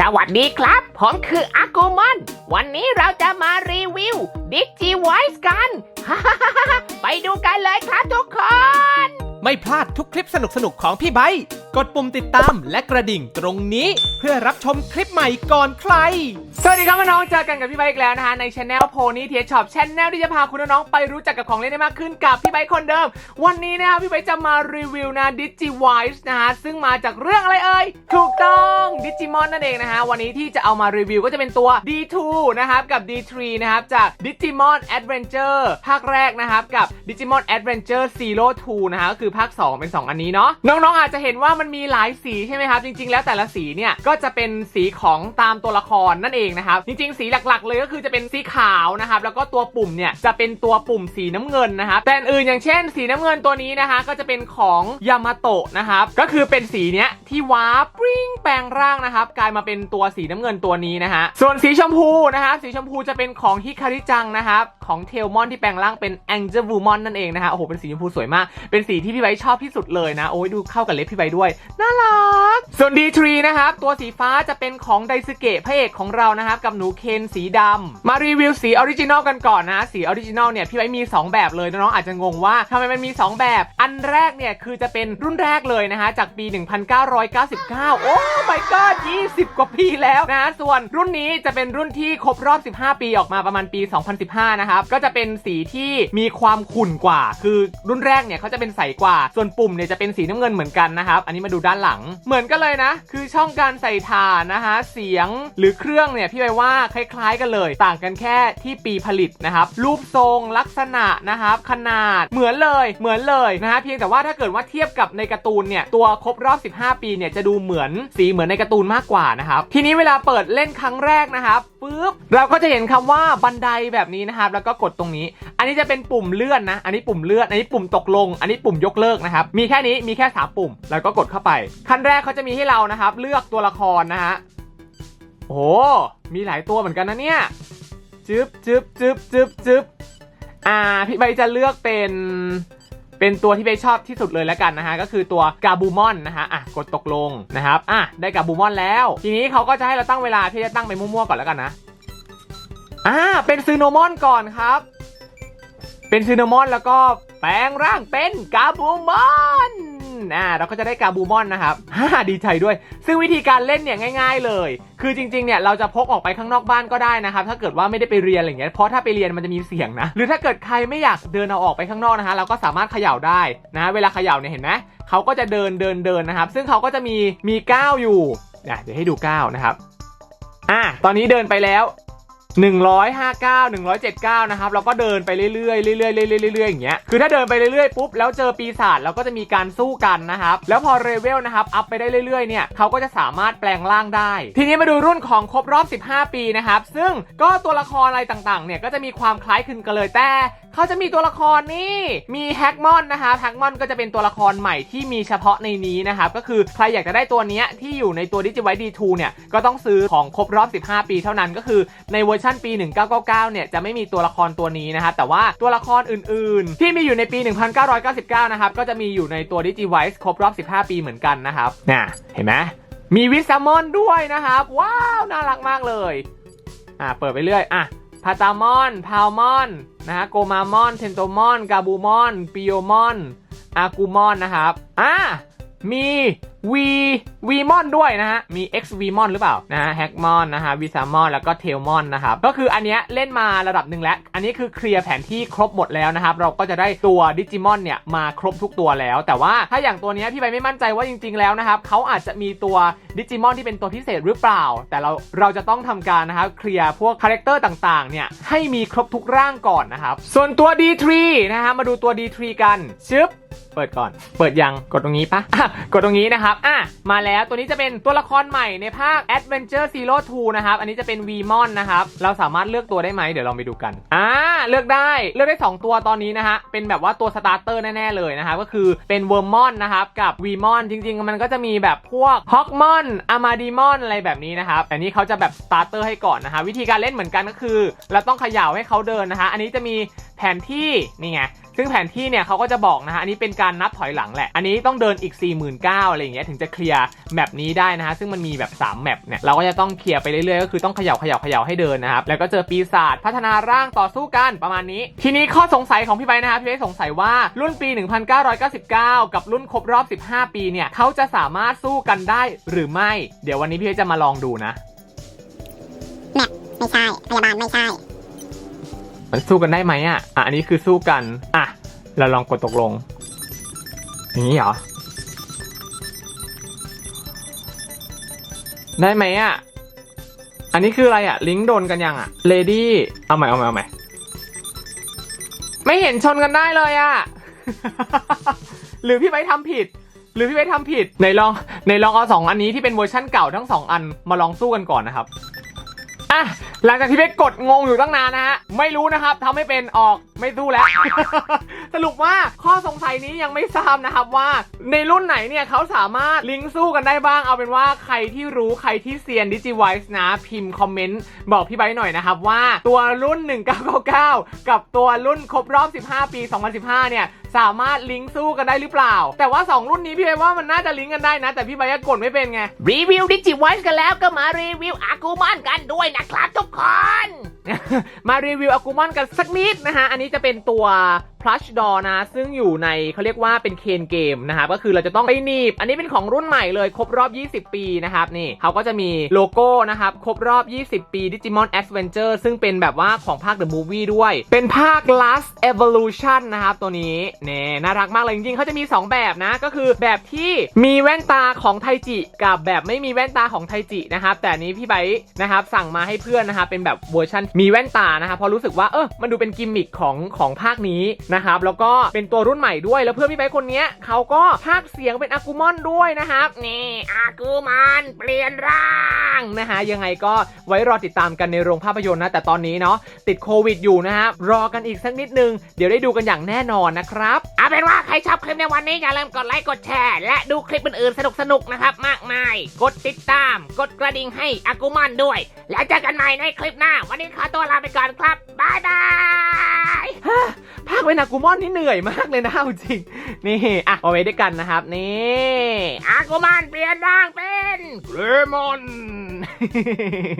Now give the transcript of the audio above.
สวัสดีครับ ผมคืออากูมอน วันนี้เราจะมารีวิวดิจิไวส์กัน ไปดูกันเลยครับทุกคน ไม่พลาดทุกคลิปสนุกๆของพี่ไบค์กดปุ่มติดตามและกระดิ่งตรงนี้ เพื่อรับชมคลิปใหม่ก่อนใคร สวัสดีครับน้องๆเจอกันกับพี่ไบค์อีกแล้วนะฮะในช anel โพนี่เทียช็อปช anel ที่จะพาคุณน้องๆไปรู้จักกับของเล่นได้มากขึ้นกับพี่ไบค์คนเดิม วันนี้นะครับพี่ไบค์จะมารีวิวนะ Digivice นะฮะซึ่งมาจากเรื่องอะไรเอ่ยถูกต้อง Digimon นั่นเองนะฮะ วันนี้ที่จะเอามารีวิวก็จะเป็นตัว D2 นะครับกับ D3 นะครับจาก Digimon Adventure ภาคแรกนะครับกับ Digimon Adventure Zero 2นะฮะก็คือภาค 2 เป็น 2 อันนี้เนาะน้องๆ อาจจะเห็นว่ามันมีหลายสีใช่ไหมครับ จริง ๆ แล้วแต่ละสีเนี่ย ก็จะเป็นสีของตามตัวละครนั่นเองนะครับ จริง ๆ สีหลักๆ เลยก็คือจะเป็นสีขาวนะครับแล้วก็ตัวปุ่มเนี่ยจะเป็นตัวปุ่มสีน้ำเงินนะครับแต่อื่นอย่างเช่น สีน้ำเงินตัวนี้นะคะก็จะเป็นของยามาโตะนะครับก็คือเป็นสีเนี้ย ที่ว้าร์ปปริ้งแปลงร่างนะครับ กลายมาเป็นตัวสีน้ำเงินตัวนี้นะฮะ ส่วนสีชมพูนะครับ สีชมพูจะเป็นของฮิคาริจังนะครับ ของเทลมอนที่แปลงร่างเป็นแองเจ l วูมอนนั่นเองนะฮะ โอ้โห เป็นสีชมพูสวยมาก เป็นสีที่พี่ไบชอบที่สุดเลยนะ โอ้ยดูเข้ากับเล็บพี่ไบด้วย น่ารัก ส่วน D3 นะครับ ตัวสีฟ้าจะเป็นของไดซเกะพระเอกของเรานะครับ กับหนูเคนสีดำมารีวิวสีออริจินอลกันก่อนนะ สีออริจินอลเนี่ย พี่ไบร์ทมี 2 แบบเลย น้องๆอาจจะงงว่าทำไมมันมี 2 แบบ อันแรกเนี่ย คือจะเป็นรุ่นแรกเลยนะฮะ จากปี 1999 โอ้ my god 20 กว่าปีแล้วนะ ส่วนรุ่นนี้จะเป็นรุ่นที่ครบรอบ 15 ปีออกมาประมาณปี 2015 นะครับ ก็จะเป็นสีที่มีความขุ่นกว่า คือรุ่นแรกเนี่ยเขาจะเป็นใสกว่า ส่วนปุ่มเนี่ยจะเป็นสีน้ำเงินเหมือนกันนะครับ อันนี้มาดูด้านหลัง เหมือนกันเลยนะ คือช่องการใส่ฐานนะฮะเสียงหรือเครื่องเนี่ยพี่ไปว่าคล้ายๆกันเลย ต่างกันแค่ที่ปีผลิตนะครับรูปทรงลักษณะนะครับขนาดเหมือนเลยเหมือนเลยนะฮะเพียงแต่ว่าถ้าเกิดว่าเทียบกับในการ์ตูนเนี่ยตัวครบรอบ 15 ปีเนี่ยจะดูเหมือนสีเหมือนในการ์ตูนมากกว่านะครับทีนี้เวลาเปิดเล่นครั้งแรกนะครับ ปุ๊บเราก็จะเห็นคำว่าบันไดแบบนี้นะครับ แล้วก็กดตรงนี้ อันนี้จะเป็นปุ่มเลื่อนนะ อันนี้ปุ่มเลื่อน อันนี้ปุ่มตกลง อันนี้ปุ่มยกเลิกนะครับ มีแค่นี้ มีแค่สามปุ่ม แล้วก็กดเข้าไป ขั้นแรกเขาจะมีให้เรานะครับ เลือกตัวละครนะฮะ โอ้โห มีหลายตัวเหมือนกันนะเนี่ย จึ๊บจึ๊บจึ๊บจึ๊บจึ๊บอ่า พี่ใบจะเลือกเป็น เป็นตัวที่เบชอบที่สุดเลยแล้วกันนะฮะก็คือตัวกาบูมอนนะฮะอะกดตกลงนะครับอะได้กาบูมอนแล้ว ทีนี้เขาก็จะให้เราตั้งเวลาที่จะตั้งไปมั่วๆก่อนแล้วกันนะอ่าเป็นซูโนมอนก่อนครับ เป็นซูโนมอนแล้วก็แปลงร่างเป็นกาบูมอน อ่าเราก็จะได้กาบูมอนนะครับฮ่าดีใจด้วย ซึ่งวิธีการเล่นเนี่ยง่าย ๆ เลย คือจริงๆเนี่ยเราจะพกออกไปข้างนอกบ้านก็ได้นะครับถ้าเกิดว่าไม่ได้ไปเรียนอะไรเงี้ยเพราะถ้าไปเรียนมันจะมีเสียงนะ หรือถ้าเกิดใครไม่อยากเดินเอาออกไปข้างนอกนะฮะเราก็สามารถเขย่าได้นะเวลาเขย่าเนี่ยเห็นไหมเขาก็จะเดินเดินเดินนะครับ ซึ่งเขาก็จะมีมีก้าวอยู่อะเดี๋ยวให้ดูก้าวนะครับอะตอนนี้เดินไปแล้ว 159 179 นะครับเราก็เดินไปเรื่อยๆเรื่อยๆเรื่อยๆเรื่อยๆอย่างเงี้ยคือถ้าเดินไปเรื่อยๆปุ๊บแล้วเจอปีศาจเราก็จะมีการสู้กันนะครับแล้วพอเลเวลนะครับอัพไปได้เรื่อยๆเนี่ยเขาก็จะสามารถแปลงร่างได้ ทีนี้มาดูรุ่นของครบรอบ 15 ปีนะครับซึ่งก็ตัวละครอะไรต่างๆเนี่ยก็จะมีความคล้ายคลึงกันเลยแต่เขาจะมีตัวละครนี่มีแฮกมอนนะครับแฮกมอนก็จะเป็นตัวละครใหม่ที่มีเฉพาะในนี้นะครับก็คือใครอยากจะได้ตัวนี้ที่อยู่ในตัวดิจิไวดีทูเนี่ยก็ต้องซื้อของครบรอบ 15 ปี เท่านั้นก็คือในเวอร์ชันปี 1999 เนี่ยจะไม่มีตัวละครตัวนี้นะครับแต่ว่าตัวละครอื่นๆ ที่มีอยู่ในปี 1999 นะครับก็จะมีอยู่ในตัวดิจิไวส์ครบรอบ 15 ปีเหมือนกันนะครับน่ะเห็นไหมมีวิสซามอนด้วยนะครับ ว้าว น่ารักมากเลย อะเปิดไปเรื่อย อะพาตามอน พาวมอน นะฮะ โกมามอน เทนโตมอน กาบูมอน ปิโยมอน อากูมอนนะครับ อะมี วีวีมอนด้วยนะฮะ มี X วีมอนหรือเปล่านะฮะแฮกมอนนะฮะวิซามอนแล้วก็เทลมอนนะครับ ก็คืออันเนี้ยเล่นมาระดับหนึ่งแล้ว อันนี้คือเคลียร์แผนที่ครบหมดแล้วนะครับ เราก็จะได้ตัวดิจิมอนเนี่ยมาครบทุกตัวแล้ว แต่ว่าถ้าอย่างตัวเนี้ยพี่ใบไม่มั่นใจว่าจริง ๆ แล้วนะครับเขาอาจจะมีตัวดิจิมอนที่เป็นตัวพิเศษหรือเปล่า แต่เราเราจะต้องทำการนะครับเคลียร์พวกคาแรคเตอร์ต่างๆเนี่ยให้มีครบทุกร่างก่อนนะครับ ส่วนตัว D3 นะฮะมาดูตัว D3 กันชึบ เปิดก่อน เปิดยังกดตรงนี้ปะอะกดตรงนี้นะครับอะมาแล้วตัวนี้จะเป็นตัวละครใหม่ในภาค Adventure Zero 2นะครับ อันนี้จะเป็น Vmon นนะครับ เราสามารถเลือกตัวได้ไหมเดี๋ยวลองไปดูกันอ่าเลือกได้เลือกได้ 2 ตัวตอนนี้นะฮะเป็นแบบว่าตัวสตาร์เตอร์แน่ๆเลยนะครับก็คือเป็น Wormmon นนะครับกับ Vmon จริง ๆ มันก็จะมีแบบพวก Hawkmon Amadimon อะไรแบบนี้นะครับแต่นี้เขาจะแบบสตาร์เตอร์ให้ก่อนนะฮะวิธีการเล่นเหมือนกันก็คือ เราต้องเขย่าให้เขาเดินนะฮะอันนี้จะมี ผนที่นี่ไงซึ่งแผนที่เนี่ยเขาก็จะบอกนะฮะอันนี้เป็นการนับถอยหลังแหละ อันนี้ต้องเดินอีก 4 9 0 0 0อะไรอย่างเงี้ยถึงจะเคลียร์แมปนี้ได้นะฮะซึ่งมันมีแบบ 3 แมปเนี่ยเราก็จะต้องเคลียร์ไปเรื่อยๆ ก็คือต้องเขย่าเขย่าเขย่าให้เดินนะครับ แล้วก็เจอปีศาจพัฒนาร่างต่อสู้กันประมาณนี้ ทีนี้ข้อสงสัยของพี่ไบนะครับพี่ไบสงสัยว่ารุ่นปี 1999 กับรุ่นครบรอบ 15 ปีเนี่ยเขาจะสามารถสู้กันได้หรือไม่ เดี๋ยววันนี้พี่ไบจะมาลองดูนะแมปไม่ใช่พยาบาลไม่ใช่ มันสู้กันได้ไหมอะอะอันนี้คือสู้กัน อะ เราลองกดตกลง อย่างนี้เหรอ ได้ไหมอะ อันนี้คืออะไรอะ ลิงก์โดนกันยังอะ เลดี้ เอาใหม่เอาใหม่เอาใหม่ ไม่เห็นชนกันได้เลยอะ หรือพี่ไปทำผิด หรือพี่ไปทำผิด ในลองในลองเอาสองอันนี้ที่เป็นเวอร์ชั่นเก่าทั้งสองอันมาลองสู้กันก่อนนะครับ อะหลังจากที่เบกกดงงอยู่ตั้งนานนะฮะไม่รู้นะครับทำให้เป็นออก ไม่สู้แล้ว สรุปว่าข้อสงสัยนี้ยังไม่ทราบนะครับว่า ในรุ่นไหนเนี่ยเขาสามารถลิงก์สู้กันได้บ้างเอาเป็นว่าใครที่รู้ใครที่เซียนดิจิไวส์นะพิมพ์คอมเมนต์บอกพี่ไบร์ทหน่อยนะครับว่าตัวรุ่น 1999 กับตัวรุ่นครบรอบ 15 ปี 2015 เนี่ยสามารถลิงก์สู้กันได้หรือเปล่า แต่ว่า 2 รุ่นนี้พี่ไบร์ทว่ามันน่าจะลิงก์กันได้นะ แต่พี่ไบร์ทกดไม่เป็นไง รีวิวดิจิไวส์กันแล้วก็มารีวิวอากูมอนกันด้วยนะครับทุกคน มารีวิวอากูมอนกันสักนิดนะฮะ อันนี้จะเป็นตัว plush door นะซึ่งอยู่ในเขาเรียกว่าเป็นเคนเกมนะครับก็คือเราจะต้องไปหนีบ อันนี้เป็นของรุ่นใหม่เลยครบรอบ 20 ปีนะครับนี่เขาก็จะมีโลโก้นะครับครบรอบ 20 ปี Digimon Adventure ซึ่งเป็นแบบว่าของภาค The Movie ด้วย เป็นภาค Last Evolution นะครับตัวนี้เนี่ยน่ารักมากเลยจริงๆเขาจะมี 2 แบบนะก็คือแบบที่มีแว่นตาของไทจิกับแบบไม่มีแว่นตาของไทจินะครับแต่นี้พี่ไบนะครับสั่งมาให้เพื่อนนะครับเป็นแบบเวอร์ชันมีแว่นตานะครับเพราะรู้สึกว่าเออมันดูเป็นกิมมิคของของภาคนี้นะครับแล้วก็เป็นตัวรุ่นใหม่ด้วยแล้วเพื่อนพี่ไบคนนี้เขาก็ภาคเสียงเป็นอากูมอนด้วยนะครับนี่อากูมอนเปลี่ยนร่างนะฮะยังไงก็ไว้รอติดตามกันในโรงภาพยนตร์นะแต่ตอนนี้เนาะติดโควิดอยู่นะครับรอกันอีกสักนิดนึง เดี๋ยวได้ดูกันอย่างแน่นอนนะครับเอาเป็นว่าใครชอบคลิปในวันนี้อย่าลืมกดไลค์กดแชร์และดูคลิปอื่นๆสนุกๆนะครับมากมาย กดติดตาม กดกระดิ่งให้อากูมอนด้วย แล้วเจอกันใหม่ในคลิปหน้า วันนี้ขอตัวลาไปก่อนครับบ๊ายบาย ภาคเป็นอากูมอนนี่เหนื่อยมากเลยนะเอาจริง นี่อะเอาไว้ด้วยกันนะครับ นี่อากูมอนเปลี่ยนร่างเป็นเรมอน